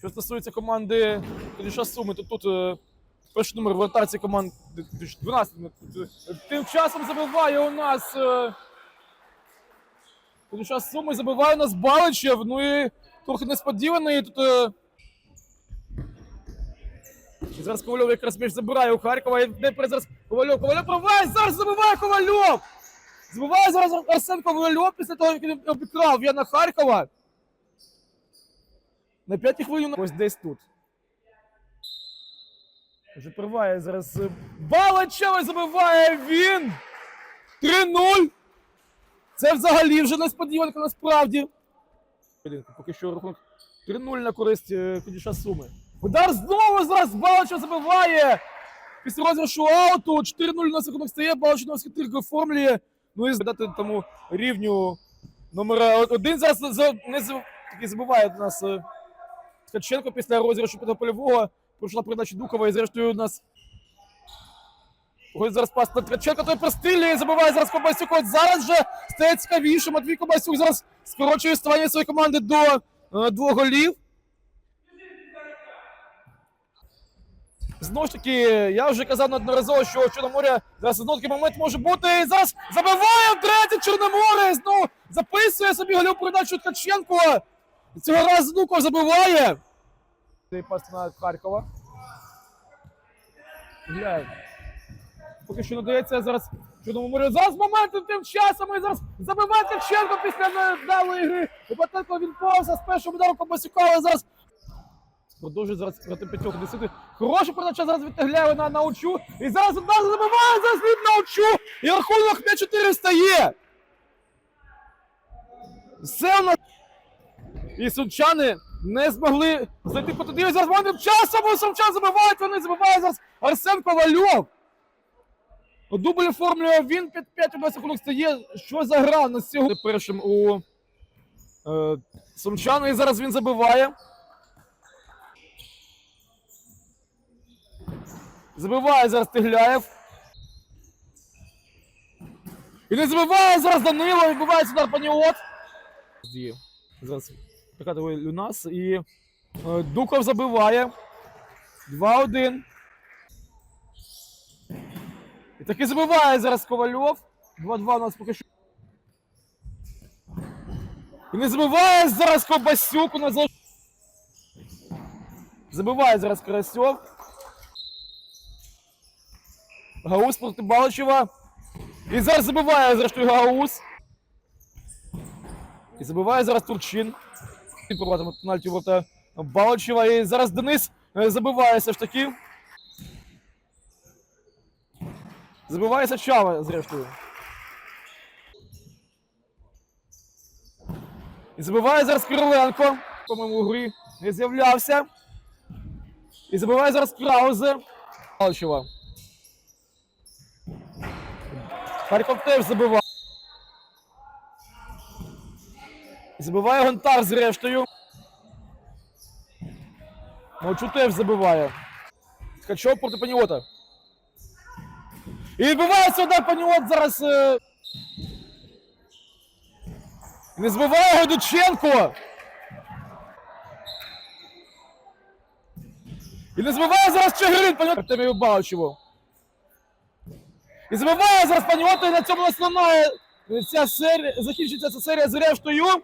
Що стосується команди Куліша Суми, то тут е, перший номер в ротації команди 12. Е, Тим часом забиває у нас е, Суми, забиває у нас Баличев. Ну і трохи несподівано. І тут зараз Ковальов якраз м'яч забирає у Харкова. І перед зараз Ковальов. Ковальов проває, зараз забиває Ковальов! Забиває зараз Арсен Ковальов після того, як він обікрав Яна Харкова. На п'ятій хвилині ось десь тут. Вже приває зараз е, Балачева забиває він! 3-0! Це взагалі вже несподіванка насправді. Поки що рахунок 3-0 на користь е, Кудіша Суми. Удар знову зараз Балачев забиває! Після розіграшу ауту 4-0 у нас рахунок стає, Балачев у нас хитрик оформлює. Ну і дати тому рівню номера один зараз не за- таки забиває у нас е, Ткаченко після розіграшу Петра Польового. Пройшла передача Дукова і зрештою у нас. Ось зараз пас на Ткаченко, той прострілює, забиває зараз Кобасюк. От зараз вже стає цікавіше. Матвій Кобасюк зараз скорочує ставання своєї команди до е, двох голів. Знову ж таки, я вже казав неодноразово, що Чорноморя зараз знову такий момент може бути. І зараз забиває втретє Чорноморе. Знову записує собі голів передачу Ткаченко. Цього разу Дуков забиває. Цей пас на Харкова. Глянь. Поки що надається зараз Чорному морю. Зараз момент тим часом і зараз забиває Ткаченко після невдалої гри. Батенко він повза з першого удару Кобасюка, але зараз Продовжує зараз проти п'ятьох десяти. Хороша передача зараз від Тегляєва на научу. І зараз одразу забиває зараз від научу. І рахунок на 4 стає. Все у нас. І сумчани не змогли зайти по туди. Зараз момент часом сумчан забивають. Вони забиває зараз Арсен Ковальов. Дубль оформлює він 5-5 у нас стає. Що за гра на сьогодні першим у е, сумчану. І зараз він забиває. Забиває зараз Тигляєв. І не забиває зараз Данило, відбувається удар паніот. Зараз прикатує Люнас і е, Дуков забиває. 2-1. І таки забиває зараз Ковальов. 2-2 у нас поки що. І не забиває зараз Кобасюк. У нас Забиває зараз Карасьов. Гаус проти Балачева. І зараз забиває зрештою Гаус. І забиває зараз Турчин. Він побратиме пенальті ворота Балачева. І зараз Денис е, забиває ж таки. Забивається Чава, зрештою. І забиває зараз Кириленко. По-моєму, у грі не з'являвся. І забиває зараз Краузе. Балачева. Харков теж забиває. Забиває Гонтар зрештою. Мовчу теж забиває. Ткачов проти Паніота. І відбувається удар Паніот зараз. Е... Не збиває Гайдученко. І не збиває зараз Чигирин Паніот Артемію Балчеву. І забиває зараз Паніота, і на цьому основна ця серія, закінчиться ця серія з рештою.